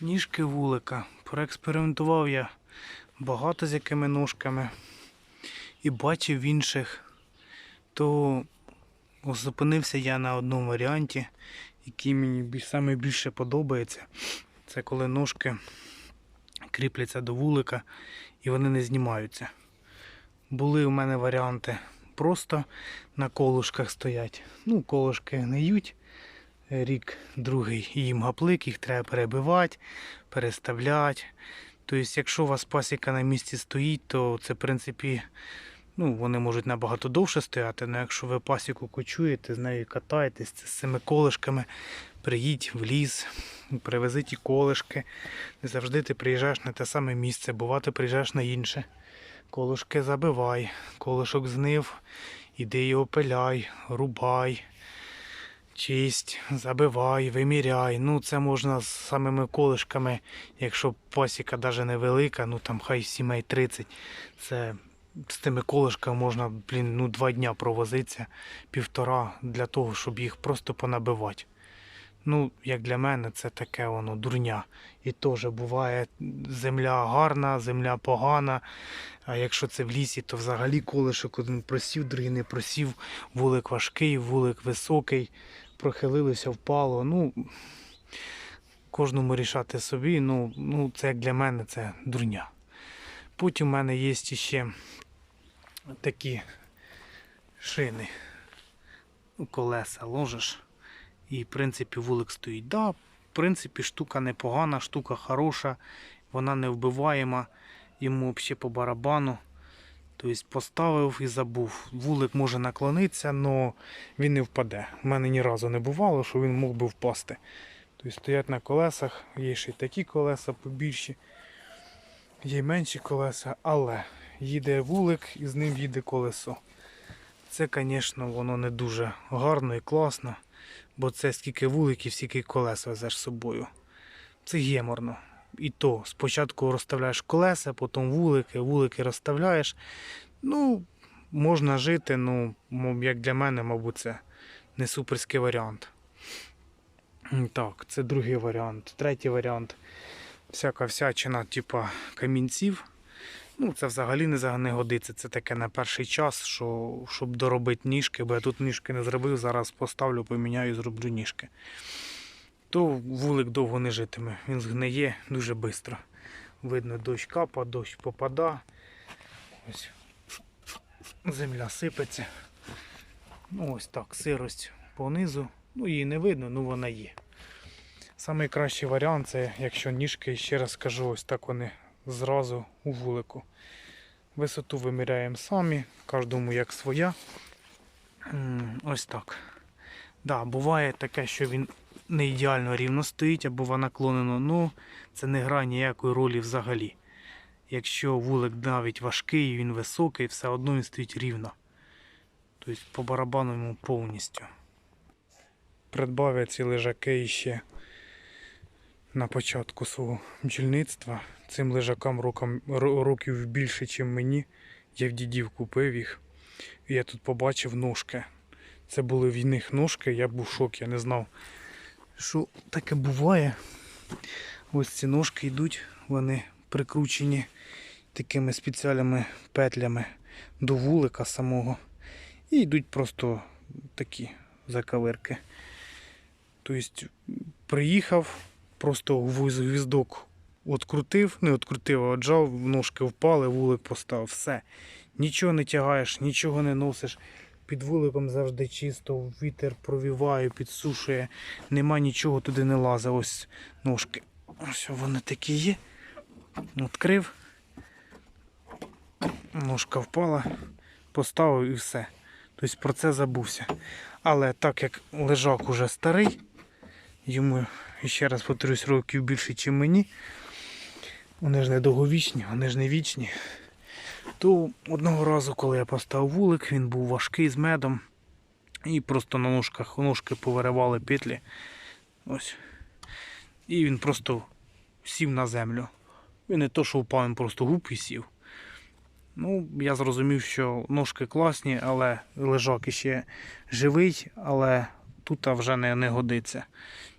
Ніжки вулика. Проекспериментував я багато з якими ножками і бачив інших. То зупинився я на одному варіанті, який мені саме більше подобається. Це коли ножки кріпляться до вулика і вони не знімаються. Були у мене варіанти просто на колушках стоять. Ну, колушки гниють. Рік другий їм гаплик, їх треба перебивати, переставляти. Тобто, якщо у вас пасіка на місці стоїть, то це в принципі ну, вони можуть набагато довше стояти, але якщо ви пасіку кочуєте, з нею катаєтесь з цими колишками, приїдь в ліс, привези ті колишки. Не завжди ти приїжджаєш на те саме місце, бува ти приїжджаєш на інше. Колишки забивай, колишок знив, іди його пиляй, рубай, чисть, забивай, виміряй. Ну, це можна з самими колишками, якщо пасіка навіть невелика, ну там хай сімей 30. Це з тими колишками можна, блін, ну два дня провозитися, півтора для того, щоб їх просто понабивати. Ну, як для мене, це таке воно дурня. І теж буває земля гарна, земля погана. А якщо це в лісі, то взагалі колишок один просів, другий не просів, вулик важкий, вулик високий, прохилилося, впало. Ну, кожному рішати собі. Ну, ну, це як для мене, це дурня. Потім в мене є ще такі шини. Колеса ложиш. І, в принципі, вулик стоїть. Да, в принципі, штука непогана, штука хороша, вона не вбиваєма, йому взагалі по барабану. Тобто поставив і забув. Вулик може наклонитися, але він не впаде. У мене ні разу не бувало, що він мог би впасти. Тобто стоять на колесах, є ще й такі колеса побільші, є й менші колеса, але їде вулик і з ним їде колесо. Це, звісно, воно не дуже гарно і класно, бо це скільки вуликів, стільки колес везеш з собою. Це геморно. І то спочатку розставляєш колеса, потім вулики, вулики розставляєш. Ну, можна жити, ну, як для мене, мабуть, це не суперський варіант. Так, це другий варіант. Третій варіант. Всяка всячина, типа камінців. Ну, це взагалі не, не годиться. Це таке на перший час, що, щоб доробити ніжки, бо я тут ніжки не зробив, зараз поставлю, поміняю і зроблю ніжки. То вулик довго не житиме. Він згниє дуже швидко. Видно, дощ капа, дощ попада. Ось земля сипеться. Ну, ось так, сирость понизу. Ну, її не видно, ну вона є. Найкращий варіант це, якщо ніжки, ще раз кажу, ось так вони зразу у вулику. Висоту виміряємо самі, кожному як своя. Ось так. Да, буває таке, що він не ідеально рівно стоїть або вона наклонено. Ну, це не грає ніякої ролі взагалі. Якщо вулик навіть важкий, він високий, все одно він стоїть рівно. Тобто по барабану йому повністю. Придбав я ці лежаки ще на початку свого бджільництва. Цим лежакам рокам, років більше, ніж мені. Я в дідів купив їх. І я тут побачив ножки. Це були в них ножки, я був в шокі, я не знав, що таке буває. Ось ці ножки йдуть, вони прикручені такими спеціальними петлями до вулика самого. І йдуть просто такі закавирки. Тобто приїхав, просто гвіздок открутив, не открутив, а отжав, ножки впали, вулик поставив. Все. Нічого не тягаєш, нічого не носиш. Під вуликом завжди чисто, вітер провіває, підсушує, нема нічого туди не лазить. Ось ножки. Ось вони такі є. Відкрив. Ножка впала, поставив і все. Тобто про це забувся. Але так як лежак уже старий, йому, ще раз повторюсь, років більше, ніж мені. Вони ж не довговічні, вони ж не вічні. То одного разу, коли я поставив вулик, він був важкий з медом. І просто на ножках ножки повиривали петлі. Ось. І він просто сів на землю. Він не то, що впав, він просто гуп і сів. Ну, я зрозумів, що ножки класні, але лежак іще живий, але тут вже не, не годиться.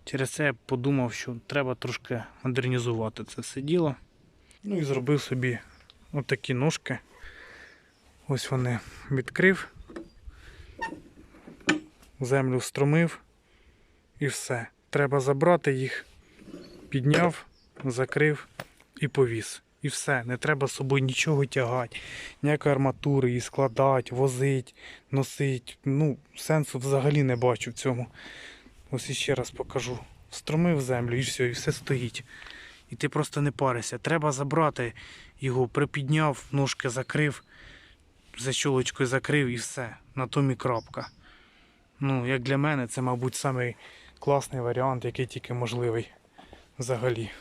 Через це я подумав, що треба трошки модернізувати це все діло. Ну і зробив собі отакі ножки. Ось вони відкрив, землю встромив і все. Треба забрати їх, підняв, закрив і повіз. І все, не треба з собою нічого тягати, ніякої арматури, її складати, возити, носити. Ну, сенсу взагалі не бачу в цьому. Ось іще раз покажу. Встромив землю і все, і все стоїть. І ти просто не паришся. Треба забрати його, припідняв, ножки закрив, защолочкою закрив і все. На тому і крапка. Ну, як для мене, це, мабуть, самий класний варіант, який тільки можливий взагалі.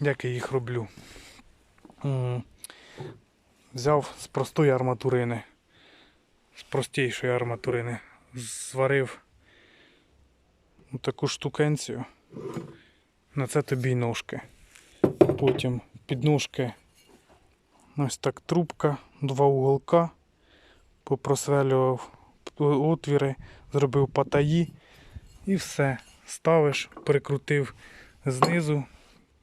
Як я їх роблю. Взяв з простої арматурини, з простішої арматурини, зварив таку штукенцію. На це тобі й ножки. Потім підножки ось так трубка, два уголка, попросвелював отвіри, зробив патаї і все. Ставиш, прикрутив знизу,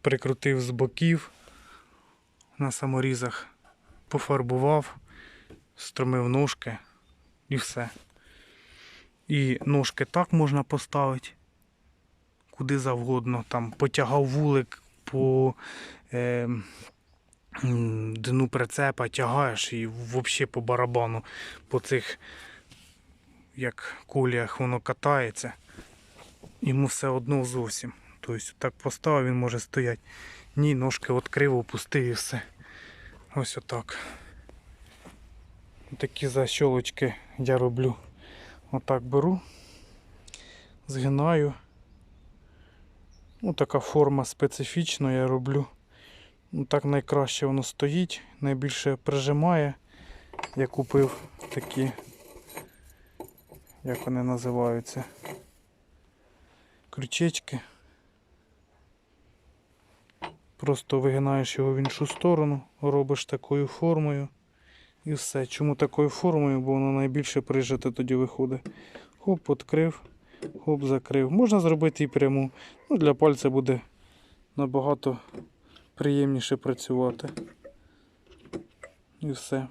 прикрутив з боків на саморізах, пофарбував, стромив ножки і все. І ножки так можна поставити, куди завгодно. Там потягав вулик по е, дну прицепа, тягаєш і взагалі по барабану, по цих як коліях воно катається. Йому все одно зовсім. Тобто так поставив, він може стояти. Ні, ножки відкрив, опустив і все. Ось отак. Такі защолочки я роблю. Отак беру, згинаю. Ну, така форма специфічна я роблю. Ну, так найкраще воно стоїть, найбільше прижимає. Я купив такі, як вони називаються, крючечки. Просто вигинаєш його в іншу сторону, робиш такою формою. І все. Чому такою формою? Бо воно найбільше прижите тоді виходить. Хоп, відкрив, хоп, закрив. Можна зробити і пряму. Ну, для пальця буде набагато приємніше працювати. І все.